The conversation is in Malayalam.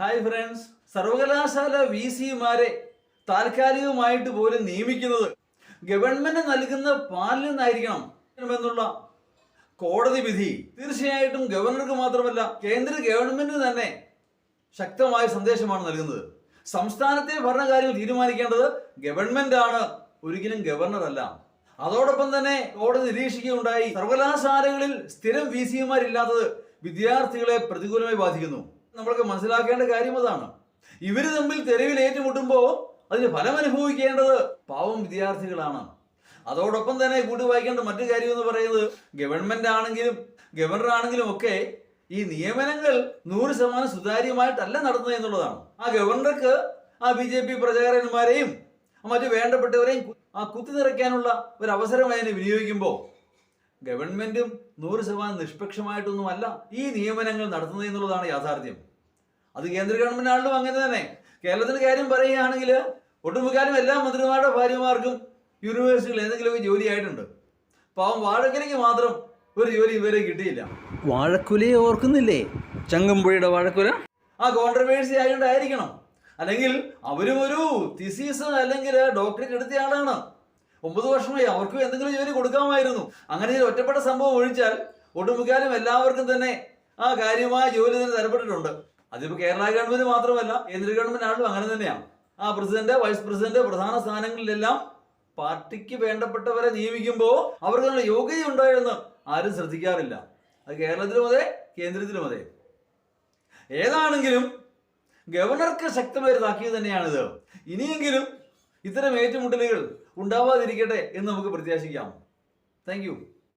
ഹായ് ഫ്രണ്ട്സ് സർവകലാശാല വി സിമാരെ താൽക്കാലികമായിട്ട് പോലും നിയമിക്കുന്നത് ഗവൺമെന്റ് നൽകുന്ന പാലിൽ നിന്നായിരിക്കണം എന്നുള്ള കോടതി വിധി. തീർച്ചയായിട്ടും ഗവർണർക്ക് മാത്രമല്ല കേന്ദ്ര ഗവൺമെന്റിന് തന്നെ ശക്തമായ സന്ദേശമാണ് നൽകുന്നത്. സംസ്ഥാനത്തെ ഭരണകാര്യങ്ങൾ തീരുമാനിക്കേണ്ടത് ഗവൺമെന്റ് ആണ് ഒരിക്കലും ഗവർണർ അല്ല. അതോടൊപ്പം തന്നെ കോടതി നിരീക്ഷിക്കുകയുണ്ടായി. സർവകലാശാലകളിൽ സ്ഥിരം വി സിമാരില്ലാത്തത് വിദ്യാർത്ഥികളെ പ്രതികൂലമായി ബാധിക്കുന്നു. നമ്മൾക്ക് മനസ്സിലാക്കേണ്ട കാര്യം അതാണ്. ഇവർ തമ്മിൽ തെരുവിൽ ഏറ്റുമുട്ടുമ്പോൾ അതിന് ഫലം അനുഭവിക്കേണ്ടത് പാവം വിദ്യാർത്ഥികളാണ്. അതോടൊപ്പം തന്നെ കൂട്ടി വായിക്കേണ്ട മറ്റു കാര്യം എന്ന് പറയുന്നത് ഗവൺമെന്റ് ആണെങ്കിലും ഗവർണർ ആണെങ്കിലും ഒക്കെ ഈ നിയമനങ്ങൾ നൂറ് ശതമാനം സുതാര്യമായിട്ടല്ല നടത്തുന്നത് എന്നുള്ളതാണ്. ആ ഗവർണർക്ക് ആ ബി ജെ പി പ്രചാരകന്മാരെയും മറ്റു വേണ്ടപ്പെട്ടവരെയും ആ കുത്തി നിറയ്ക്കാനുള്ള ഒരു അവസരമായി അതിനെ വിനിയോഗിക്കുമ്പോൾ ഗവൺമെന്റും നൂറ് ശതമാനം നിഷ്പക്ഷമായിട്ടൊന്നുമല്ല ഈ നിയമനങ്ങൾ നടത്തുന്നത് എന്നുള്ളതാണ് യാഥാർത്ഥ്യം. അത് കേന്ദ്ര ഗവൺമെന്റ് അങ്ങനെ തന്നെ. കേരളത്തിന്റെ കാര്യം പറയുകയാണെങ്കിൽ ഒട്ടുമുക്കാലും എല്ലാ മന്ത്രിമാരുടെ ഭാര്യമാർക്കും യൂണിവേഴ്സിറ്റികൾ എന്തെങ്കിലുമൊക്കെ ജോലി ആയിട്ടുണ്ട്. പാവം വാഴക്കരയ്ക്ക് മാത്രം ഒരു ജോലി ഇതുവരെ കിട്ടിയില്ല. വാഴക്കുലയെ ഓർക്കുന്നില്ലേ? ചങ്ങമ്പുഴയുടെ വാഴക്കുല? ആ കോൺട്രവേഴ്സി ആയതുകൊണ്ടായിരിക്കണം. അല്ലെങ്കിൽ അവരും ഒരു തിസീസ് അല്ലെങ്കിൽ ഡോക്ടറേറ്റ് എടുത്ത ആളാണ്. ഒമ്പത് വർഷമായി അവർക്കും എന്തെങ്കിലും ജോലി കൊടുക്കാമായിരുന്നു. അങ്ങനെ ഒരു ഒറ്റപ്പെട്ട സംഭവം ഒഴിച്ചാൽ ഒട്ടുമുക്കാലും എല്ലാവർക്കും തന്നെ ആ കാര്യമായ ജോലി തന്നെ തരപ്പെട്ടിട്ടുണ്ട്. അതിപ്പോ കേരള ഗവൺമെന്റ് മാത്രമല്ല കേന്ദ്ര ഗവൺമെന്റ് അങ്ങനെ തന്നെയാണ്. ആ പ്രസിഡന്റ് വൈസ് പ്രസിഡന്റ് പ്രധാന സ്ഥാനങ്ങളിലെല്ലാം പാർട്ടിക്ക് വേണ്ടപ്പെട്ടവരെ നിയമിക്കുമ്പോൾ അവർക്ക് നല്ല യോഗ്യത ഉണ്ടായെന്ന് ആരും ശ്രദ്ധിക്കാറില്ല. അത് കേരളത്തിലും അതെ കേന്ദ്രത്തിലും അതെ. ഏതാണെങ്കിലും ഗവർണർക്ക് ശക്തമായ ഒരു തന്നെയാണിത്. ഇനിയെങ്കിലും ഇത്തരം ഏറ്റുമുട്ടലുകൾ ഉണ്ടാവാതിരിക്കട്ടെ എന്ന് നമുക്ക് പ്രത്യാശിക്കാം. താങ്ക്